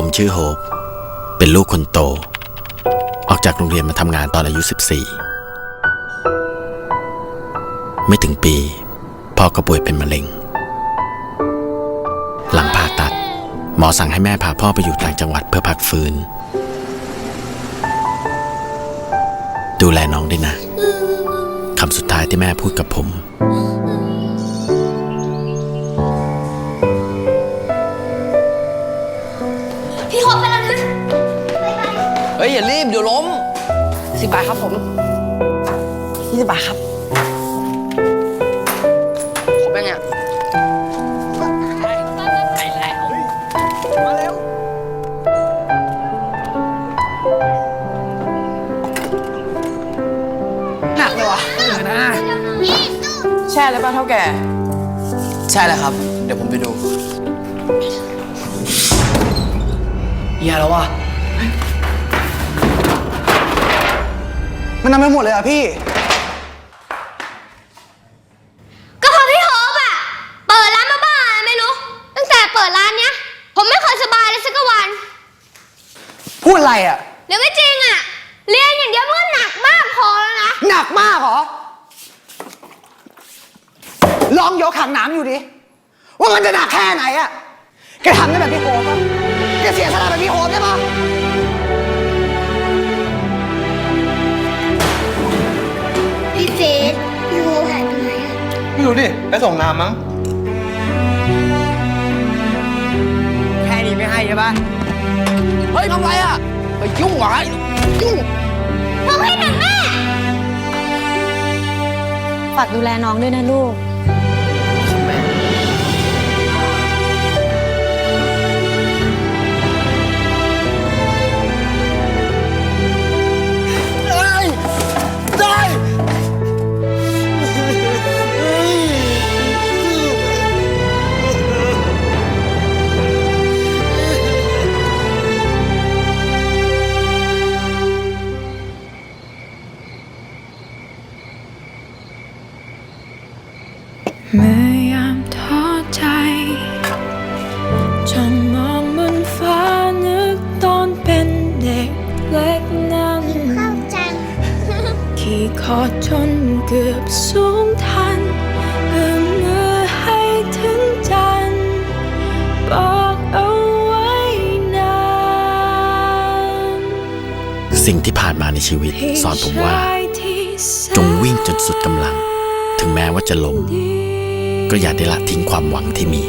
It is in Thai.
ผมชื่อโฮป เป็นลูกคนโต ออกจากโรงเรียนมาทำงานตอนอายุ 14 ไม่ถึงปี พ่อก็ป่วยเป็นมะเร็ง หลังผ่าตัด หมอสั่งให้แม่พาพ่อไปอยู่ต่างจังหวัดเพื่อพักฟื้น ดูแลน้องด้วยนะคำสุดท้ายที่แม่พูดกับผม พี่โฮปไปแล้วนะเฮ้ยอย่ารีบเดี๋ยวล้มสิบบาทครับผมยี่สิบบาทครับครบยังไงไปแล้วมาเร็วหนักเลยวะเหนื่อยนะแช่เลยป่ะเท่าแก่ ใช่แล้วครับ เดี๋ยวผมไปดู เฮียแล้ววะมันทำไปหมดเลยอะพี่ ก็เพราะพี่โฮปอะเปิดร้านมาบ้าอะไรไม่รู้ ตั้งแต่เปิดร้านเนี้ย ผมไม่เคยสบายเลยสักวันพูดอะไรอะหรือไม่จริงอะเรียนอย่างเดียวมันก็หนักมากพอแล้วนะ หนักมากเหรอ ลองยกถังน้ำอยู่ดิ ว่ามันจะหนักแค่ไหนอะแกทำได้แบบพี่โฮปปะ อะไม่รู้ดิไปส่งน้ำมั้ง แค่นี้ไม่ให้ใช่ปะเฮ้ยทำไรอะไปยุ่งเหรอยุ่งผมให้หนึ่งแม่ฝากดูแลน้องด้วยนะลูก เมื่อยามท้อใจจ้องมองบนฟ้านึกตอนเป็นเด็กเล็กนั้นเข้าจังขี่คอจนเกือบสูงทันเอื้อมมือให้ถึงจันทร์บอกเอาไว้นานสิ่งที่ผ่านมาในชีวิต สอนผมว่า จงวิ่งจนสุดกำลัง ถึงแม้ว่าจะล้ม ก็อย่าได้ละทิ้งความหวังที่มี